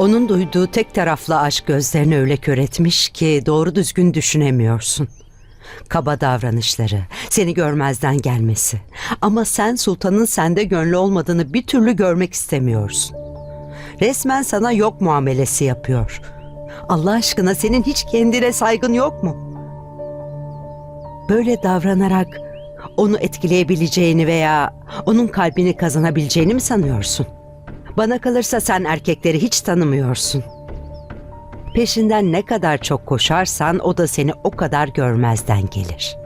Onun duyduğu tek taraflı aşk gözlerini öyle kör etmiş ki doğru düzgün düşünemiyorsun. Kaba davranışları, seni görmezden gelmesi. Ama sen sultanın sende gönlü olmadığını bir türlü görmek istemiyorsun. Resmen sana yok muamelesi yapıyor. Allah aşkına senin hiç kendine saygın yok mu? Böyle davranarak onu etkileyebileceğini veya onun kalbini kazanabileceğini mi sanıyorsun? Bana kalırsa sen erkekleri hiç tanımıyorsun. Peşinden ne kadar çok koşarsan o da seni o kadar görmezden gelir.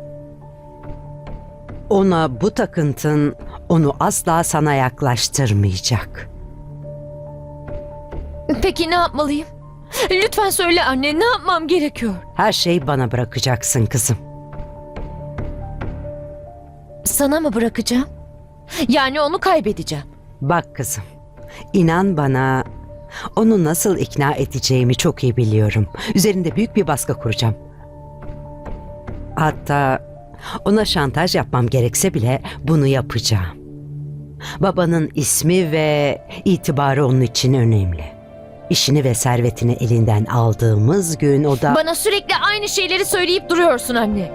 Ona bu takıntın onu asla sana yaklaştırmayacak. Peki ne yapmalıyım? Lütfen söyle anne ne yapmam gerekiyor? Her şeyi bana bırakacaksın kızım. Sana mı bırakacağım? Yani onu kaybedeceğim. Bak kızım, inan bana onu nasıl ikna edeceğimi çok iyi biliyorum. Üzerinde büyük bir baskı kuracağım. Hatta ona şantaj yapmam gerekse bile bunu yapacağım. Babanın ismi ve itibarı onun için önemli. İşini ve servetini elinden aldığımız gün o da... Bana sürekli aynı şeyleri söyleyip duruyorsun anne.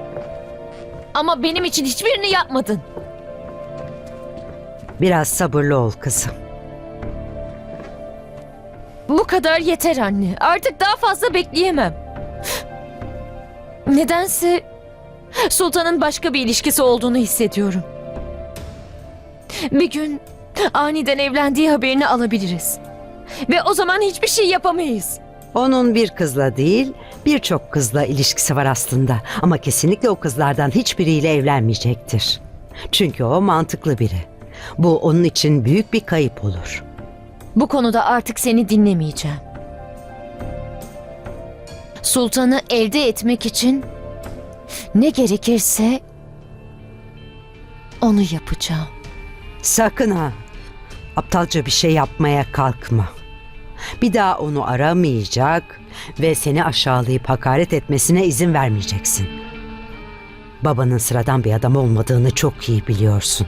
Ama benim için hiçbirini yapmadın. Biraz sabırlı ol kızım. Bu kadar yeter anne. Artık daha fazla bekleyemem. Nedense Sultan'ın başka bir ilişkisi olduğunu hissediyorum. Bir gün aniden evlendiği haberini alabiliriz. Ve o zaman hiçbir şey yapamayız. Onun bir kızla değil, birçok kızla ilişkisi var aslında. Ama kesinlikle o kızlardan hiçbiriyle evlenmeyecektir. Çünkü o mantıklı biri. Bu onun için büyük bir kayıp olur. Bu konuda artık seni dinlemeyeceğim. Sultan'ı elde etmek için ne gerekirse onu yapacağım. Sakın ha. Aptalca bir şey yapmaya kalkma. Bir daha onu aramayacak ve seni aşağılayıp hakaret etmesine izin vermeyeceksin. Babanın sıradan bir adam olmadığını çok iyi biliyorsun.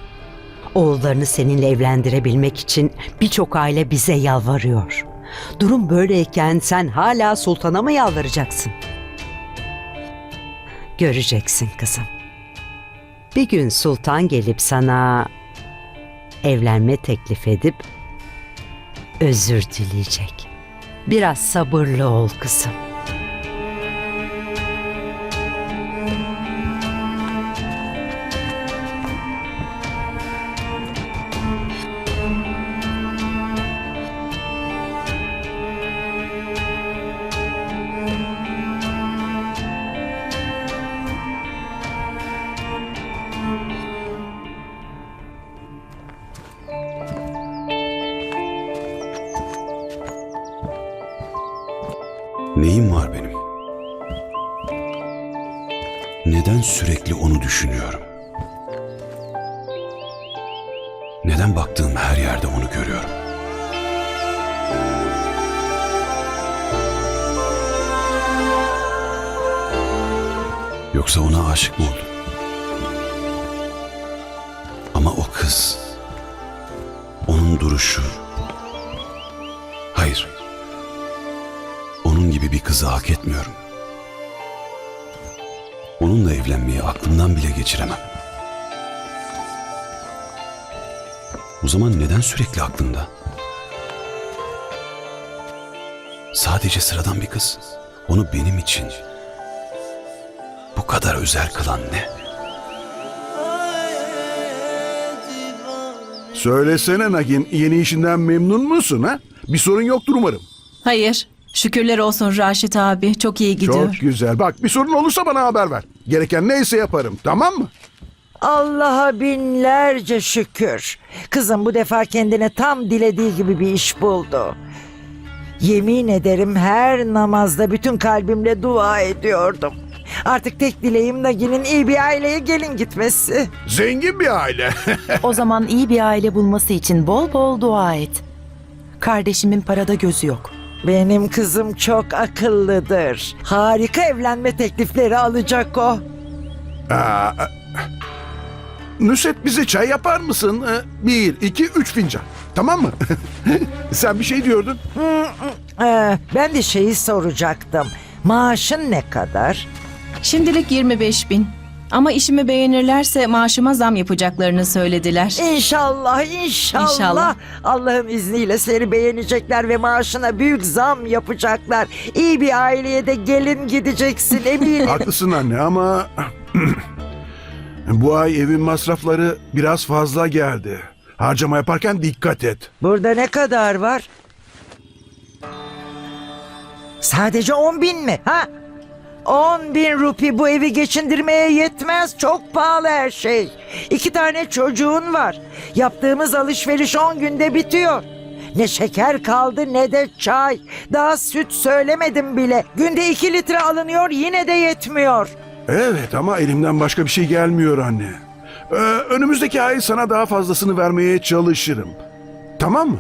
Oğullarını seninle evlendirebilmek için birçok aile bize yalvarıyor. Durum böyleyken sen hala sultana mı yalvaracaksın? Göreceksin kızım. Bir gün sultan gelip sana evlenme teklif edip özür dileyecek. Biraz sabırlı ol kızım. Neyim var benim? Neden sürekli onu düşünüyorum? Neden baktığım her yerde onu görüyorum? Yoksa ona aşık mı oldum? Ama o kız, onun duruşu... kızı hak etmiyorum. Onunla evlenmeyi aklımdan bile geçiremem. O zaman neden sürekli aklımda? Sadece sıradan bir kız. Onu benim için bu kadar özel kılan ne? Söylesene Nagin, yeni işinden memnun musun ha? Bir sorun yoktur umarım. Hayır. Şükürler olsun Raşit abi. Çok iyi gidiyor. Çok güzel. Bak bir sorun olursa bana haber ver. Gereken neyse yaparım, tamam mı? Allah'a binlerce şükür. Kızım bu defa kendine tam dilediği gibi bir iş buldu. Yemin ederim her namazda bütün kalbimle dua ediyordum. Artık tek dileğim Nagi'nin iyi bir aileye gelin gitmesi. Zengin bir aile. O zaman iyi bir aile bulması için bol bol dua et. Kardeşimin parada gözü yok. Benim kızım çok akıllıdır. Harika evlenme teklifleri alacak o. Aa, Nusret bize çay yapar mısın? Ee, Bir, iki, üç fincan. Tamam mı? Sen bir şey diyordun. Ee, Ee, ben de şeyi soracaktım. Maaşın ne kadar? Şimdilik 25 bin. Ama işimi beğenirlerse maaşıma zam yapacaklarını söylediler. İnşallah, inşallah. İnşallah. Allah'ın izniyle seni beğenecekler ve maaşına büyük zam yapacaklar. İyi bir aileye de gelin gideceksin eminim. Haklısın anne ama bu ay evin masrafları biraz fazla geldi. Harcama yaparken dikkat et. Burada ne kadar var? Sadece on bin mi? Ha? On bin rupi bu evi geçindirmeye yetmez. Çok pahalı her şey. İki tane çocuğun var. Yaptığımız alışveriş on günde bitiyor. Ne şeker kaldı ne de çay. Daha süt söylemedim bile. Günde iki litre alınıyor yine de yetmiyor. Evet ama elimden başka bir şey gelmiyor anne. Ee, önümüzdeki ay sana daha fazlasını vermeye çalışırım. Tamam mı?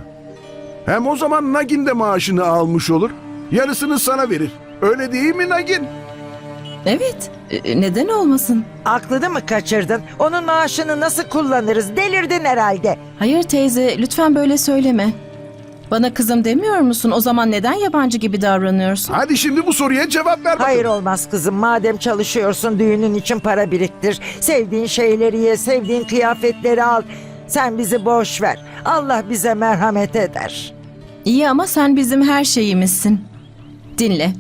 Hem o zaman Nagin de maaşını almış olur. Yarısını sana verir. Öyle değil mi Nagin? Evet, e, neden olmasın? Aklını mı kaçırdın? Onun maaşını nasıl kullanırız? Delirdin herhalde. Hayır teyze, lütfen böyle söyleme. Bana kızım demiyor musun? O zaman neden yabancı gibi davranıyorsun? Hadi şimdi bu soruya cevap ver bakalım. Hayır olmaz kızım. Madem çalışıyorsun düğünün için para biriktir. Sevdiğin şeyleri ye, sevdiğin kıyafetleri al. Sen bizi boş ver. Allah bize merhamet eder. İyi ama sen bizim her şeyimizsin. Dinle.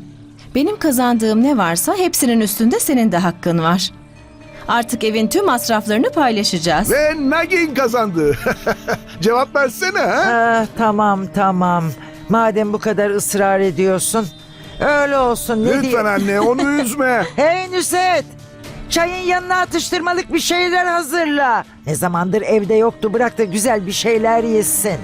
Benim kazandığım ne varsa hepsinin üstünde senin de hakkın var. Artık evin tüm masraflarını paylaşacağız. Ve Nagin kazandı. cevap versene ha? Ah, tamam tamam. Madem bu kadar ısrar ediyorsun. Öyle olsun. Ne Lütfen diyeyim? anne onu üzme. Hey Nüset! Çayın yanına atıştırmalık bir şeyler hazırla. Ne zamandır evde yoktu bırak da güzel bir şeyler yesin.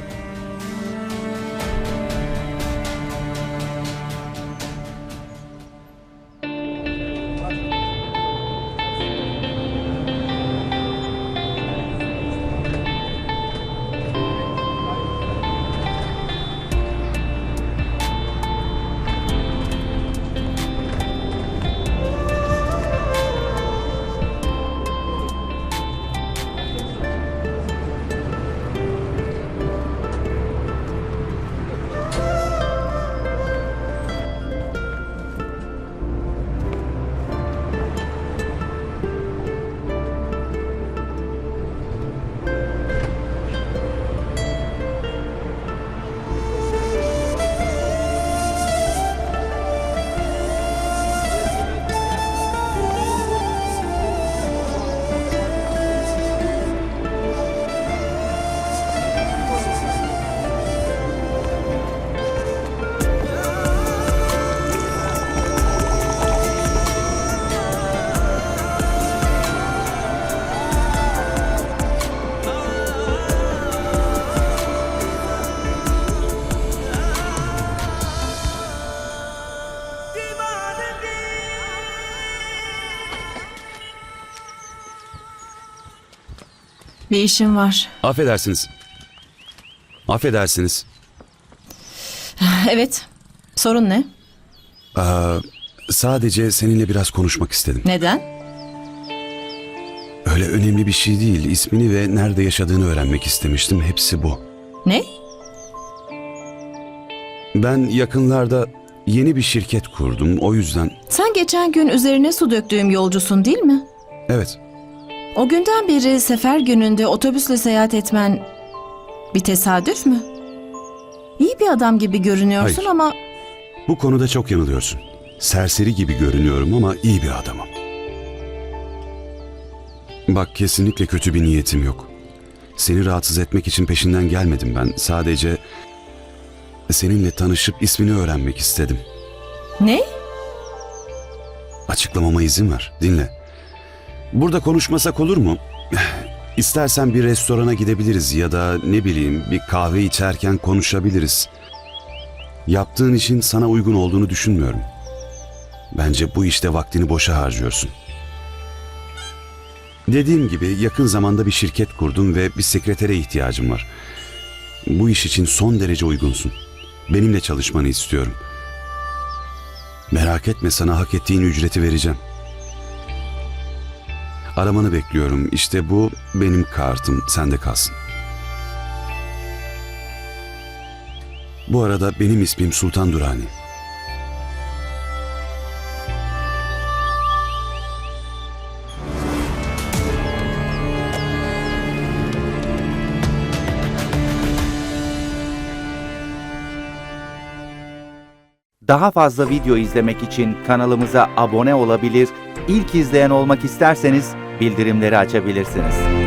Bir işim var. Affedersiniz. Affedersiniz. Evet. Sorun ne? Aa, sadece seninle biraz konuşmak istedim. Neden? Öyle önemli bir şey değil. İsmini ve nerede yaşadığını öğrenmek istemiştim. Hepsi bu. Ne? Ben yakınlarda yeni bir şirket kurdum. O yüzden Sen geçen gün üzerine su döktüğüm yolcusun değil mi? evet O günden beri sefer gününde otobüsle seyahat etmen bir tesadüf mü? İyi bir adam gibi görünüyorsun Hayır. ama bu konuda çok yanılıyorsun. Serseri gibi görünüyorum ama iyi bir adamım. Bak kesinlikle kötü bir niyetim yok. Seni rahatsız etmek için peşinden gelmedim ben. Sadece seninle tanışıp ismini öğrenmek istedim. ne? Açıklamama izin ver. Dinle. Burada konuşmasak olur mu? İstersen bir restorana gidebiliriz ya da ne bileyim bir kahve içerken konuşabiliriz. Yaptığın işin sana uygun olduğunu düşünmüyorum. Bence bu işte vaktini boşa harcıyorsun. Dediğim gibi yakın zamanda bir şirket kurdum ve bir sekretere ihtiyacım var. Bu iş için son derece uygunsun. Benimle çalışmanı istiyorum. Merak etme sana hak ettiğin ücreti vereceğim. Aramanı bekliyorum. İşte bu benim kartım. Sende kalsın. Bu arada benim ismim Sultan Durani. Daha fazla video izlemek için kanalımıza abone olabilir, ilk izleyen olmak isterseniz bildirimleri açabilirsiniz.